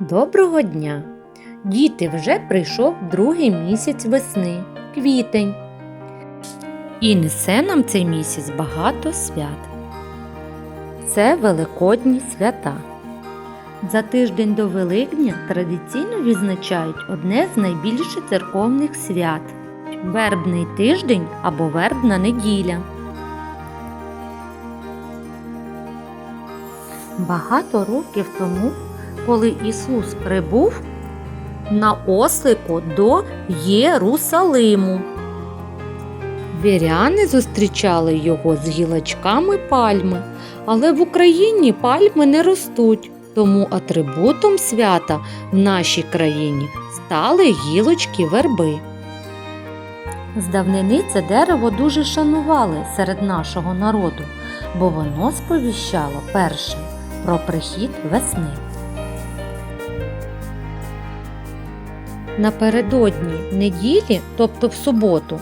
Доброго дня! Діти вже прийшов другий місяць весни, квітень. І несе нам цей місяць багато свят. Це Великодні свята. За тиждень до Великдня традиційно відзначають одне з найбільших церковних свят вербний тиждень або вербна неділя. Багато років тому, коли Ісус прибув на ослику до Єрусалиму. Віряни зустрічали його з гілочками пальми, але в Україні пальми не ростуть, тому атрибутом свята в нашій країні стали гілочки верби. З давнини це дерево дуже шанували серед нашого народу, бо воно сповіщало перше про прихід весни. Напередодні неділі, тобто в суботу,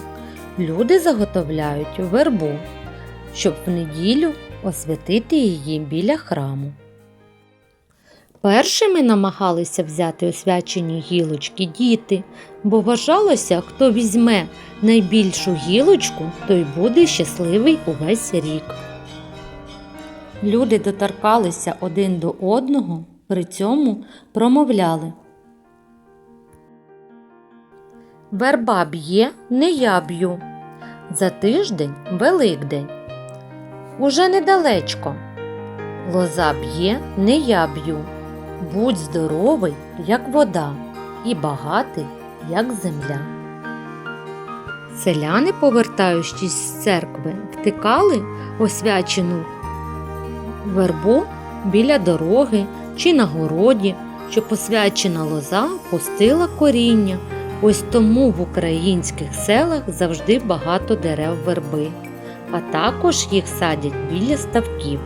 люди заготовляють вербу, щоб в неділю освятити її біля храму. Першими намагалися взяти освячені гілочки діти, бо вважалося, хто візьме найбільшу гілочку, той буде щасливий увесь рік. Люди доторкалися один до одного, при цьому промовляли. Верба б'є, не я б'ю. За тиждень Великдень. Уже недалечко. Лоза б'є, не я б'ю. Будь здоровий, як вода, і багатий, як земля. Селяни, повертаючись з церкви, втикали освячену вербу біля дороги чи на городі, щоб освячена лоза пустила коріння. Ось тому в українських селах завжди багато дерев верби, а також їх садять біля ставків.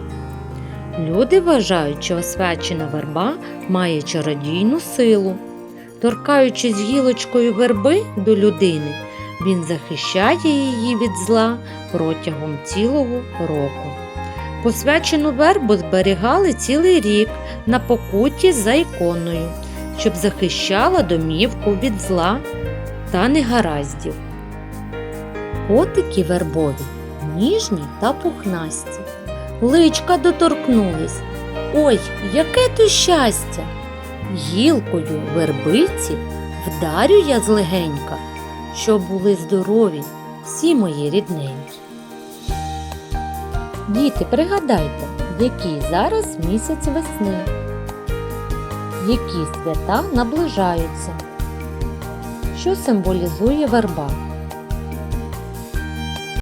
Люди вважають, що освячена верба має чародійну силу. Торкаючись гілочкою верби до людини, він захищає її від зла протягом цілого року. Посвячену вербу зберігали цілий рік на покуті за іконою, щоб захищала домівку від зла та негараздів. Котики вербові ніжні та пухнасті. Личка доторкнулись. Ой, яке то щастя! Гілкою вербиці вдарю я злегенька, щоб були здорові всі мої рідненькі. Діти, пригадайте, який зараз місяць весни, які свята наближаються, що символізує верба.